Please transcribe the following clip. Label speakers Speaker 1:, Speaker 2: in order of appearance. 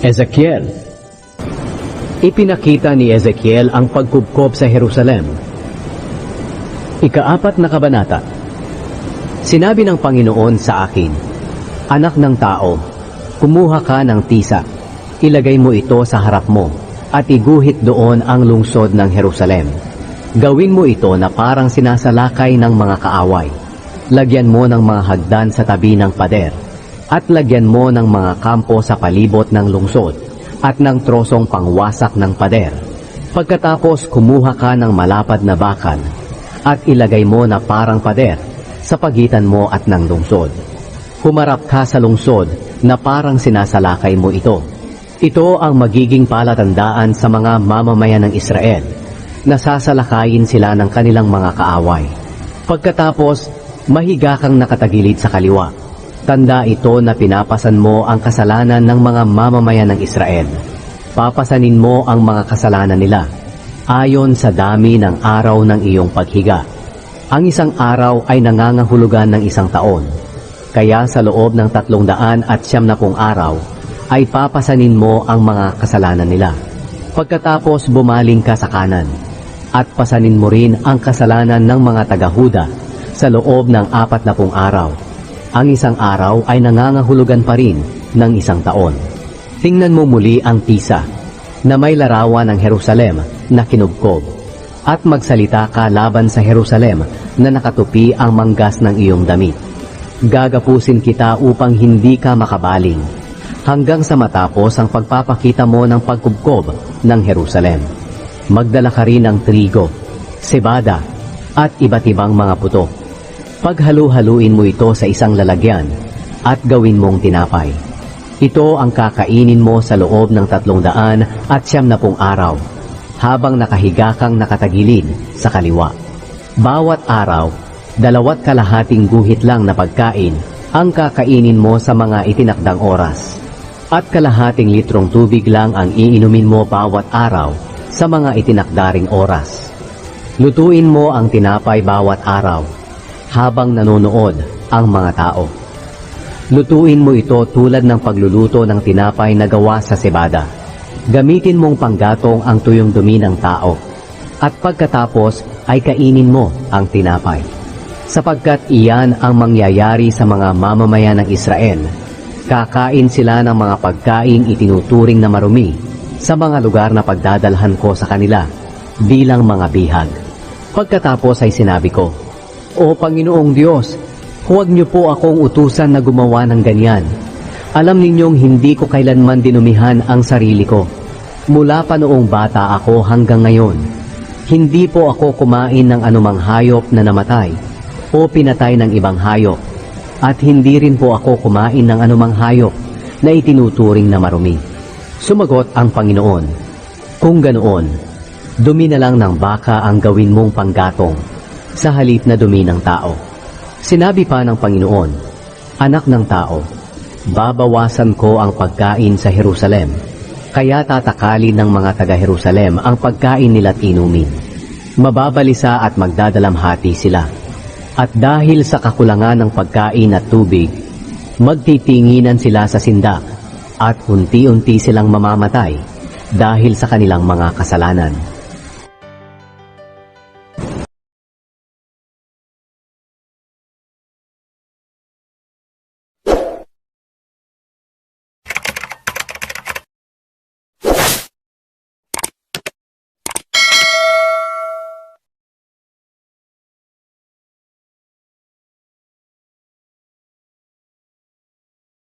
Speaker 1: Ezekiel Ipinakita ni Ezekiel ang pagkubkob sa Jerusalem. Ikaapat na kabanata Sinabi ng Panginoon sa akin, Anak ng tao, kumuha ka ng tisa, ilagay mo ito sa harap mo, at iguhit doon ang lungsod ng Jerusalem. Gawin mo ito na parang sinasalakay ng mga kaaway. Lagyan mo ng mga hagdan sa tabi ng pader, at lagyan mo ng mga kampo sa palibot ng lungsod, at ng trosong pangwasak ng pader. Pagkatapos kumuha ka ng malapad na bakal, at ilagay mo na parang pader sa pagitan mo at ng lungsod. Humarap ka sa lungsod na parang sinasalakay mo ito. Ito ang magiging palatandaan sa mga mamamayan ng Israel na sasalakayin sila ng kanilang mga kaaway. Pagkatapos, mahiga kang nakatagilid sa kaliwa. Tanda ito na pinapasan mo ang kasalanan ng mga mamamayan ng Israel. Papasanin mo ang mga kasalanan nila ayon sa dami ng araw ng iyong paghiga. Ang isang araw ay nangangahulugan ng isang taon. Kaya sa loob ng tatlong daan at siyam na pung araw, ay papasanin mo ang mga kasalanan nila. Pagkatapos bumaling ka sa kanan, at pasanin mo rin ang kasalanan ng mga taga-Huda sa loob ng apat na pung araw. Ang isang araw ay nangangahulugan pa rin ng isang taon. Tingnan mo muli ang tisa na may larawan ng Jerusalem na kinubkob at magsalita ka laban sa Jerusalem na nakatupi ang manggas ng iyong damit. Gagapusin kita upang hindi ka makabaling hanggang sa matapos ang pagpapakita mo ng pagkubkob ng Jerusalem. Magdala ka rin ng trigo, sebada, at iba't ibang mga puto. Paghalu-haluin mo ito sa isang lalagyan at gawin mong tinapay. Ito ang kakainin mo sa loob ng tatlong daan at siyam na pung araw habang nakahiga kang nakatagilid sa kaliwa. Bawat araw, dalawat kalahating guhit lang na pagkain ang kakainin mo sa mga itinakdang oras. At kalahating litrong tubig lang ang iinumin mo bawat araw sa mga itinakdaring oras. Lutuin mo ang tinapay bawat araw habang nanonood ang mga tao. Lutuin mo ito tulad ng pagluluto ng tinapay na gawa sa sebada. Gamitin mong panggatong ang tuyong dumi ng tao. At pagkatapos ay kainin mo ang tinapay. Sapagkat iyan ang mangyayari sa mga mamamayan ng Israel. Kakain sila ng mga pagkaing itinuturing na marumi sa mga lugar na pagdadalhan ko sa kanila bilang mga bihag. Pagkatapos ay sinabi ko, O Panginoong Diyos, huwag niyo po akong utusan na gumawa ng ganyan. Alam ninyong hindi ko kailanman dinumihan ang sarili ko. Mula pa noong bata ako hanggang ngayon, hindi po ako kumain ng anumang hayop na namatay o pinatay ng ibang hayop. At hindi rin po ako kumain ng anumang hayop na itinuturing na marumi. Sumagot ang Panginoon, Kung ganoon, dumi na lang ng baka ang gawin mong panggatong sa halip na dumi ng tao. Sinabi pa ng Panginoon, Anak ng tao, babawasan ko ang pagkain sa Jerusalem, kaya tatakalin ng mga taga-Jerusalem ang pagkain nila't inumin. Mababalisa at magdadalamhati sila. At dahil sa kakulangan ng pagkain at tubig, magtitinginan sila sa sindak at unti-unti silang mamamatay dahil sa kanilang mga kasalanan.